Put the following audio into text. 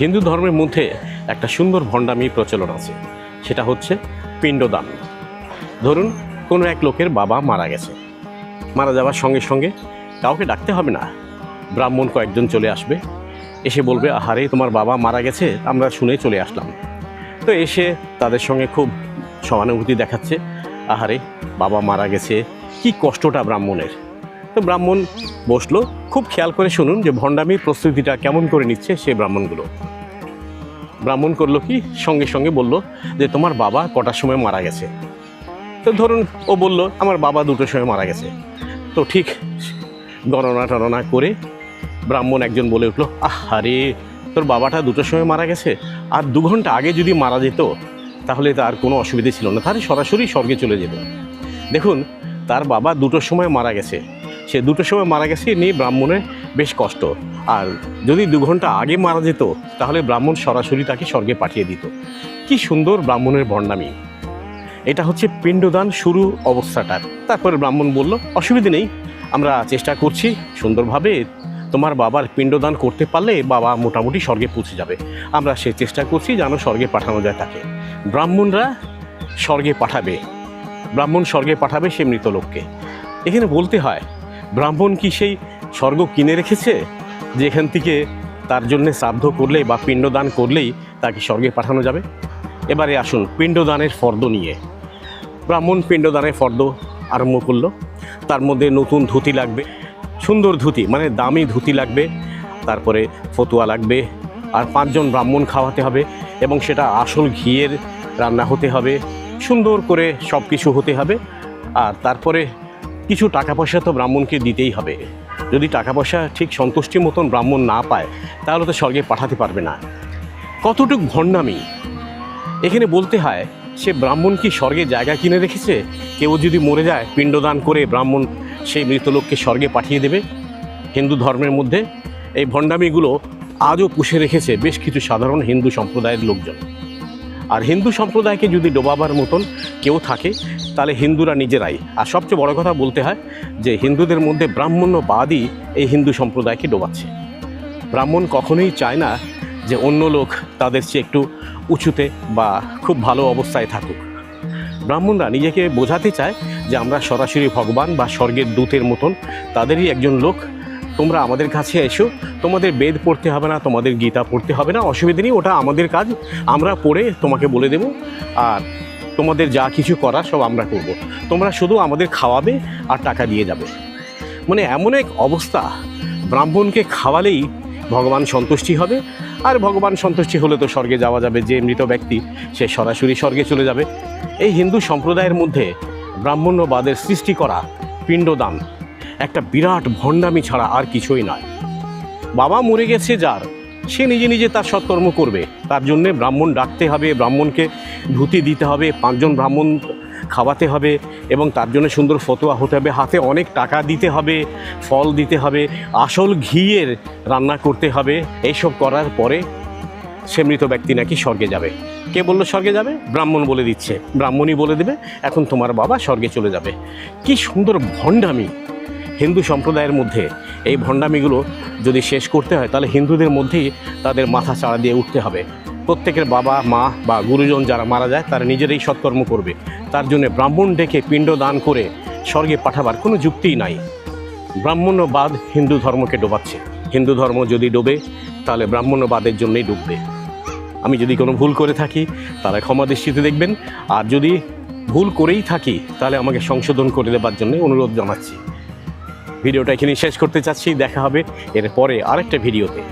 হিন্দু ধর্মের মধ্যে একটা সুন্দর ভণ্ডামি প্রচলন আছে। সেটা হচ্ছে পিণ্ডদান। ধরুন, কোনো এক লোকের বাবা মারা গেছে। মারা যাওয়ার সঙ্গে সঙ্গে কাউকে ডাকতে হবে না। ব্রাহ্মণ কয়েকজন চলে আসবে। এসে বলবে, আহারে, তোমার বাবা মারা গেছে, আমরা শুনে চলে আসলাম। তো এসে তাদের সঙ্গে খুব সহানুভূতি দেখাচ্ছে, আহারে, বাবা মারা গেছে। কি কষ্টটা ব্রাহ্মণের। তো ব্রাহ্মণ বসল। খুব খেয়াল করে শুনুন যে ভণ্ডামির প্রস্তুতিটা কেমন করে নিচ্ছে সে ব্রাহ্মণগুলো। ব্রাহ্মণ করল কি? সঙ্গে সঙ্গে বলল যে, তোমার বাবা কটার সময় মারা গেছে? তো ধরুন ও বলল, আমার বাবা দুটোর সময় মারা গেছে। তো ঠিক গণনা টননা করে ব্রাহ্মণ একজন বলে উঠল আহারে তোর বাবাটা দুটোর সময় মারা গেছে? আর দু ঘণ্টা আগে যদি মারা যেত, তাহলে তার কোনো অসুবিধে ছিল না। তাহলে সরাসরি স্বর্গে চলে যেত। দেখুন, তার বাবা দুটোর সময় মারা গেছে। সে দুটোর সময় মারা গেছে নিয়ে ব্রাহ্মণের বেশ কষ্ট। আর যদি দু ঘণ্টা আগে মারা যেত, তাহলে ব্রাহ্মণ সরাসরি তাকে স্বর্গে পাঠিয়ে দিত। কি সুন্দর ব্রাহ্মণের বর্ণামী এটা হচ্ছে পিণ্ডদান শুরু অবস্থাটার। তারপরে ব্রাহ্মণ বলল, অসুবিধে নেই, আমরা চেষ্টা করছি সুন্দরভাবে। তোমার বাবার পিণ্ডদান করতে পারলে বাবা মোটামুটি স্বর্গে পৌঁছে যাবে। আমরা সে চেষ্টা করছি যেন স্বর্গে পাঠানো যায় তাকে। ব্রাহ্মণরা স্বর্গে পাঠাবে। ব্রাহ্মণ স্বর্গে পাঠাবে সে মৃত লোককে। এখানে বলতে হয় ব্রাহ্মণ কি সেই স্বর্গ কিনে রেখেছে? যেখান থেকে তার জন্য শ্রাদ্ধ করলে বা পিণ্ডদান করলেই তাকে স্বর্গে পাঠানো যাবে? এবারে আসুন পিণ্ডদানের ফর্দ নিয়ে। ব্রাহ্মণ পিণ্ডদানের ফর্দ আরম্ভ করল। তার মধ্যে নতুন ধুতি লাগবে, সুন্দর ধুতি মানে দামি ধুতি লাগবে, তারপরে ফতুয়া লাগবে, আর পাঁচজন ব্রাহ্মণ খাওয়াতে হবে এবং সেটা আসল ঘিয়ের রান্না হতে হবে, সুন্দর করে সব কিছু হতে হবে, আর তারপরে কিছু টাকা পয়সা তো ব্রাহ্মণকে দিতেই হবে। যদি টাকা পয়সা ঠিক সন্তুষ্টি মতন ব্রাহ্মণ না পায়, তাহলে তো স্বর্গে পাঠাতে পারবে না। কতটুক ভণ্ডামি। এখানে বলতে হয়, সে ব্রাহ্মণ কি স্বর্গে জায়গা কিনে রেখেছে? কেউ যদি মরে যায়, পিণ্ডদান করে ব্রাহ্মণ সেই মৃত লোককে স্বর্গে পাঠিয়ে দেবে? হিন্দু ধর্মের মধ্যে এই ভণ্ডামিগুলো আজও পুষে রেখেছে বেশ কিছু সাধারণ হিন্দু সম্প্রদায়ের লোকজন। আর হিন্দু সম্প্রদায়কে যদি ডোবাবার মতন কেউ থাকে তাহলে হিন্দুরা নিজেরাই। আর সবচেয়ে বড় কথা বলতে হয় যে হিন্দুদের মধ্যে ব্রাহ্মণ্যবাদই এই হিন্দু সম্প্রদায়কে ডোবাচ্ছে। ব্রাহ্মণ কখনোই চায় না যে অন্য লোক তাদের চেয়ে একটু উঁচুতে বা খুব ভালো অবস্থায় থাকুক। ব্রাহ্মণরা নিজেকে বোঝাতে চায় যে আমরা সরাসরি ভগবান বা স্বর্গের দূতের মতন তাদেরই একজন লোক। তোমরা আমাদের কাছে এসো, তোমাদের বেদ পড়তে হবে না, তোমাদের গীতা পড়তে হবে না, অসুবিধা নেই, ওটা আমাদের কাজ, আমরা পড়ে তোমাকে বলে দেব। আর তোমাদের যা কিছু করার সব আমরা করব। তোমরা শুধু আমাদের খাওয়াবে আর টাকা দিয়ে যাবে। মানে এমন এক অবস্থা। ব্রাহ্মণকে খাওয়ালেই ভগবান সন্তুষ্টি হবে। আর ভগবান সন্তুষ্টি হলে তো স্বর্গে যাওয়া যাবে। যে মৃত ব্যক্তি, সে সরাসরি স্বর্গে চলে যাবে। এই হিন্দু সম্প্রদায়ের মধ্যে ব্রাহ্মণ্যবাদের সৃষ্টি করা পিণ্ডদান একটা বিরাট ভণ্ডামি ছাড়া আর কিছুই নয়। বাবা মরে গেছে যার সে নিজে নিজে তার সৎকর্ম করবে। তার জন্যে ব্রাহ্মণ ডাকতে হবে, ব্রাহ্মণকে ধুতি দিতে হবে, পাঁচজন ব্রাহ্মণ খাওয়াতে হবে এবং তার জন্য সুন্দর ফতোয়া হতে হবে। হাতে অনেক টাকা দিতে হবে, ফল দিতে হবে, আসল ঘিয়ের রান্না করতে হবে। এইসব করার পরে সে মৃত ব্যক্তি নাকি স্বর্গে যাবে। কে বলল স্বর্গে যাবে? ব্রাহ্মণ বলে দিচ্ছে। ব্রাহ্মণই বলে দেবে, এখন তোমার বাবা স্বর্গে চলে যাবে। কি সুন্দর ভণ্ডামি। হিন্দু সম্প্রদায়ের মধ্যে এই ভণ্ডামিগুলো যদি শেষ করতে হয়, তাহলে হিন্দুদের মধ্যেই তাদের মাথা চাড়া দিয়ে উঠতে হবে। প্রত্যেকের বাবা, মা বা গুরুজন যারা মারা যায়, তারা নিজেরাই সৎকর্ম করবে। তার জন্য ব্রাহ্মণ ডেকে পিণ্ড দান করে স্বর্গে পাঠাবার কোনো যুক্তিই নাই। ব্রাহ্মণ্যবাদ হিন্দু ধর্মকে ডোবাচ্ছে। হিন্দু ধর্ম যদি ডোবে, তাহলে ব্রাহ্মণ্যবাদের জন্যই ডুববে। আমি যদি কোনো ভুল করে থাকি, তাহলে ক্ষমা দৃষ্টিতে দেখবেন। আর যদি ভুল করেই থাকি, তাহলে আমাকে সংশোধন করে দেবার জন্য অনুরোধ জানাচ্ছি। ভিডিওটা এখানে শেষ করতে চাচ্ছি। দেখা হবে এরপরে আরেকটা ভিডিওতে।